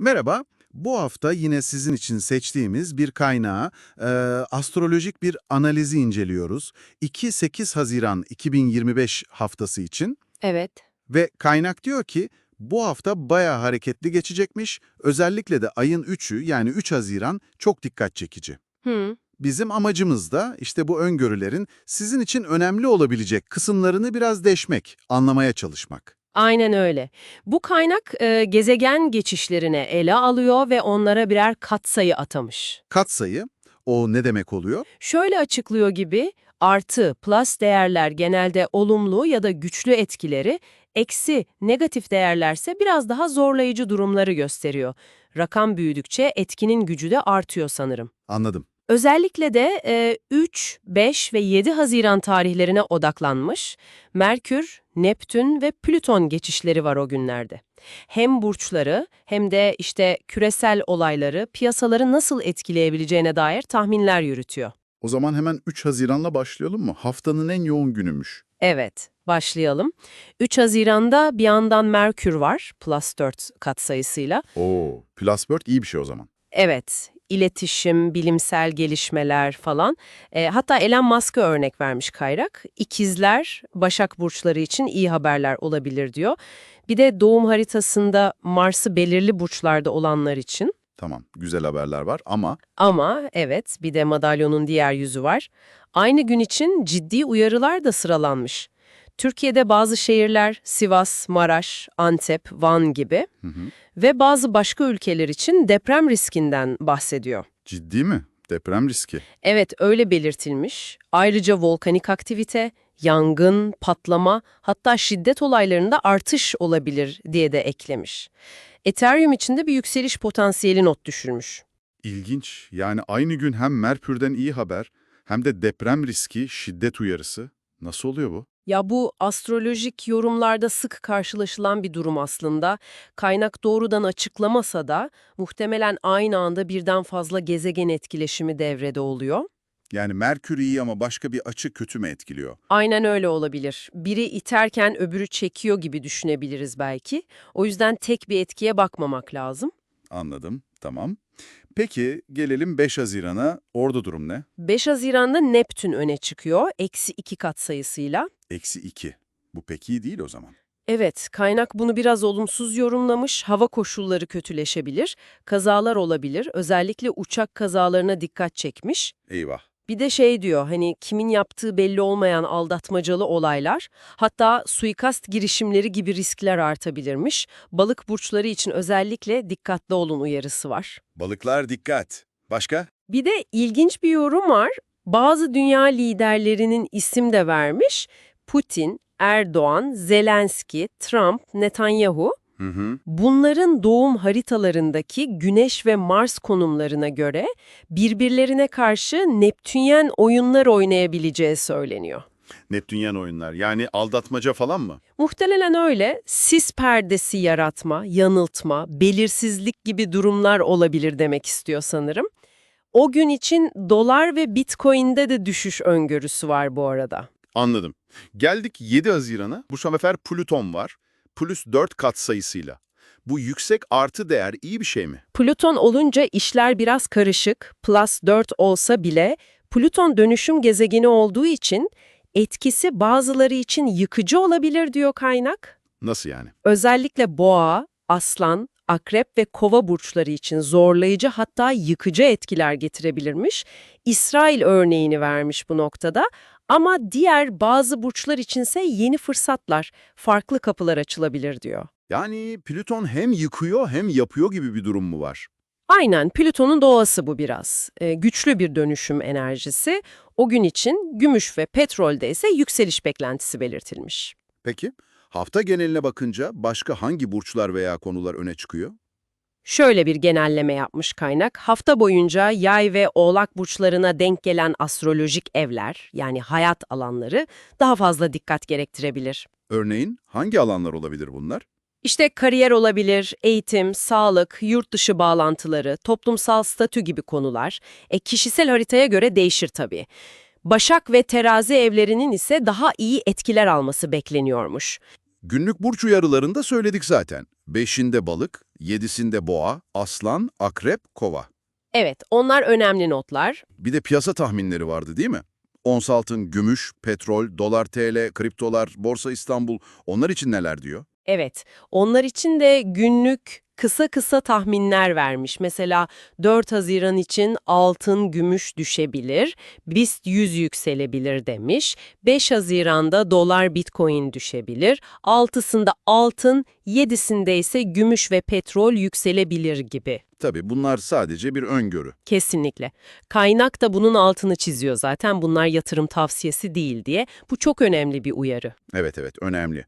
Merhaba, bu hafta yine sizin için seçtiğimiz bir kaynağı, e, astrolojik bir analizi inceliyoruz. 2-8 Haziran 2025 haftası için Evet. ve kaynak diyor ki bu hafta bayağı hareketli geçecekmiş, özellikle de ayın 3'ü yani 3 Haziran çok dikkat çekici. Hı. Bizim amacımız da işte bu öngörülerin sizin için önemli olabilecek kısımlarını biraz deşmek, anlamaya çalışmak. Aynen öyle. Bu kaynak e, gezegen geçişlerine ele alıyor ve onlara birer katsayı atamış. Katsayı, o ne demek oluyor? Şöyle açıklıyor gibi, artı, plus değerler genelde olumlu ya da güçlü etkileri, eksi, negatif değerlerse biraz daha zorlayıcı durumları gösteriyor. Rakam büyüdükçe etkinin gücü de artıyor sanırım. Anladım. Özellikle de e, 3, 5 ve 7 Haziran tarihlerine odaklanmış, Merkür, Neptün ve Plüton geçişleri var o günlerde. Hem burçları hem de işte küresel olayları, piyasaları nasıl etkileyebileceğine dair tahminler yürütüyor. O zaman hemen 3 Haziran'la başlayalım mı? Haftanın en yoğun günümüş. Evet, başlayalım. 3 Haziran'da bir yandan Merkür var, plus 4 katsayısıyla. Oo, plus 4 iyi bir şey o zaman. Evet, iletişim, bilimsel gelişmeler falan. E, hatta Elon Musk'a örnek vermiş kaynak. İkizler, Başak burçları için iyi haberler olabilir diyor. Bir de doğum haritasında Mars'ı belirli burçlarda olanlar için. Tamam, güzel haberler var ama Ama evet, bir de madalyonun diğer yüzü var. Aynı gün için ciddi uyarılar da sıralanmış. Türkiye'de bazı şehirler Sivas, Maraş, Antep, Van gibi hı hı. ve bazı başka ülkeler için deprem riskinden bahsediyor. ciddi mi? Deprem riski. Evet, öyle belirtilmiş. Ayrıca volkanik aktivite, yangın, patlama, hatta şiddet olaylarında artış olabilir diye de eklemiş. Ethereum için de bir yükseliş potansiyeli not düşürmüş. İlginç. Yani aynı gün hem Merkür'den iyi haber hem de deprem riski, şiddet uyarısı. Nasıl oluyor bu? Ya bu astrolojik yorumlarda sık karşılaşılan bir durum aslında. Kaynak doğrudan açıklamasa da muhtemelen aynı anda birden fazla gezegen etkileşimi devrede oluyor. Yani Merkür iyi ama başka bir açı kötü mü etkiliyor? Aynen öyle olabilir. Biri iterken öbürü çekiyor gibi düşünebiliriz belki. O yüzden tek bir etkiye bakmamak lazım. Anladım, tamam. Peki gelelim 5 Haziran'a. Orada durum ne? 5 Haziran'da Neptün öne çıkıyor, eksi 2 kat sayısıyla. Eksi 2. Bu pek iyi değil o zaman. Evet, kaynak bunu biraz olumsuz yorumlamış, hava koşulları kötüleşebilir, kazalar olabilir, özellikle uçak kazalarına dikkat çekmiş. Eyvah. Bir de şey diyor, hani kimin yaptığı belli olmayan aldatmacalı olaylar, hatta suikast girişimleri gibi riskler artabilirmiş. Balık burçları için özellikle dikkatli olun uyarısı var. Balıklar dikkat. Başka? Bir de ilginç bir yorum var. Bazı dünya liderlerinin isim de vermiş. Putin, Erdoğan, Zelenski, Trump, Netanyahu. Hı hı. Bunların doğum haritalarındaki Güneş ve Mars konumlarına göre birbirlerine karşı Neptünyen oyunlar oynayabileceği söyleniyor. Neptünyen oyunlar. Yani aldatmaca falan mı? Muhtemelen öyle sis perdesi yaratma, yanıltma, belirsizlik gibi durumlar olabilir demek istiyor sanırım. O gün için dolar ve bitcoin'de de düşüş öngörüsü var bu arada. Anladım. Geldik 7 Haziran'a. Bu sefer Plüton var. Plus 4 kat sayısıyla. Bu yüksek artı değer iyi bir şey mi? Plüton olunca işler biraz karışık, plus 4 olsa bile Plüton dönüşüm gezegeni olduğu için etkisi bazıları için yıkıcı olabilir diyor kaynak. Nasıl yani? Özellikle boğa, aslan, akrep ve kova burçları için zorlayıcı hatta yıkıcı etkiler getirebilirmiş. İsrail örneğini vermiş bu noktada ama diğer bazı burçlar içinse yeni fırsatlar, farklı kapılar açılabilir diyor. Yani Plüton hem yıkıyor hem yapıyor gibi bir durum mu var? Aynen Plüton'un doğası bu biraz. Ee, güçlü bir dönüşüm enerjisi. O gün için gümüş ve petrolde ise yükseliş beklentisi belirtilmiş. Peki, hafta geneline bakınca başka hangi burçlar veya konular öne çıkıyor? Şöyle bir genelleme yapmış kaynak. Hafta boyunca yay ve oğlak burçlarına denk gelen astrolojik evler yani hayat alanları daha fazla dikkat gerektirebilir. Örneğin hangi alanlar olabilir bunlar? İşte kariyer olabilir, eğitim, sağlık, yurt dışı bağlantıları, toplumsal statü gibi konular. E, kişisel haritaya göre değişir tabii. Başak ve terazi evlerinin ise daha iyi etkiler alması bekleniyormuş. Günlük burç uyarılarında söyledik zaten. Beşinde balık, Yedisinde boğa, aslan, akrep, kova. Evet, onlar önemli notlar. Bir de piyasa tahminleri vardı değil mi? Ons altın, gümüş, petrol, dolar TL, kriptolar, borsa İstanbul onlar için neler diyor? Evet, onlar için de günlük kısa kısa tahminler vermiş. Mesela 4 Haziran için altın, gümüş düşebilir, BIST 100 yükselebilir demiş. 5 Haziran'da dolar, bitcoin düşebilir. 6'sında altın, 7'sinde ise gümüş ve petrol yükselebilir gibi. Tabii bunlar sadece bir öngörü. Kesinlikle. Kaynak da bunun altını çiziyor zaten bunlar yatırım tavsiyesi değil diye. Bu çok önemli bir uyarı. Evet evet önemli.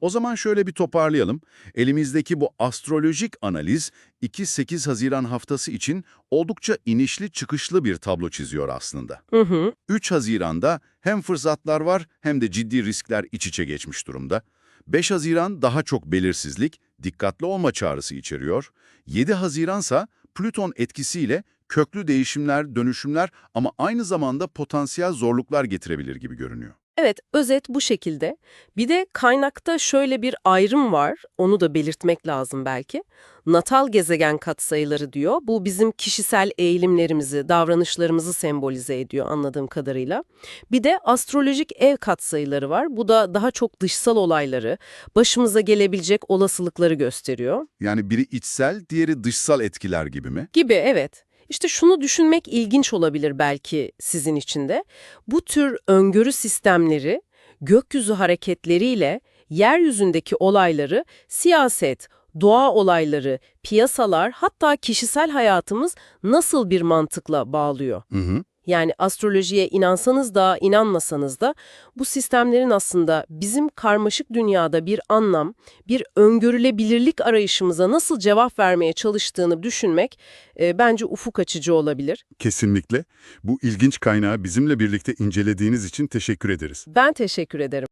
O zaman şöyle bir toparlayalım. Elimizdeki bu astrolojik analiz 2-8 Haziran haftası için oldukça inişli çıkışlı bir tablo çiziyor aslında. Hı hı. 3 Haziran'da hem fırsatlar var hem de ciddi riskler iç içe geçmiş durumda. 5 Haziran daha çok belirsizlik, dikkatli olma çağrısı içeriyor. 7 Haziransa Plüton etkisiyle köklü değişimler, dönüşümler ama aynı zamanda potansiyel zorluklar getirebilir gibi görünüyor. Evet, özet bu şekilde. Bir de kaynakta şöyle bir ayrım var, onu da belirtmek lazım belki. Natal gezegen katsayıları diyor, bu bizim kişisel eğilimlerimizi, davranışlarımızı sembolize ediyor anladığım kadarıyla. Bir de astrolojik ev katsayıları var, bu da daha çok dışsal olayları, başımıza gelebilecek olasılıkları gösteriyor. Yani biri içsel, diğeri dışsal etkiler gibi mi? Gibi evet. İşte şunu düşünmek ilginç olabilir belki sizin için de. Bu tür öngörü sistemleri gökyüzü hareketleriyle yeryüzündeki olayları siyaset, doğa olayları, piyasalar hatta kişisel hayatımız nasıl bir mantıkla bağlıyor? Hı hı. Yani astrolojiye inansanız da inanmasanız da bu sistemlerin aslında bizim karmaşık dünyada bir anlam, bir öngörülebilirlik arayışımıza nasıl cevap vermeye çalıştığını düşünmek e, bence ufuk açıcı olabilir. Kesinlikle. Bu ilginç kaynağı bizimle birlikte incelediğiniz için teşekkür ederiz. Ben teşekkür ederim.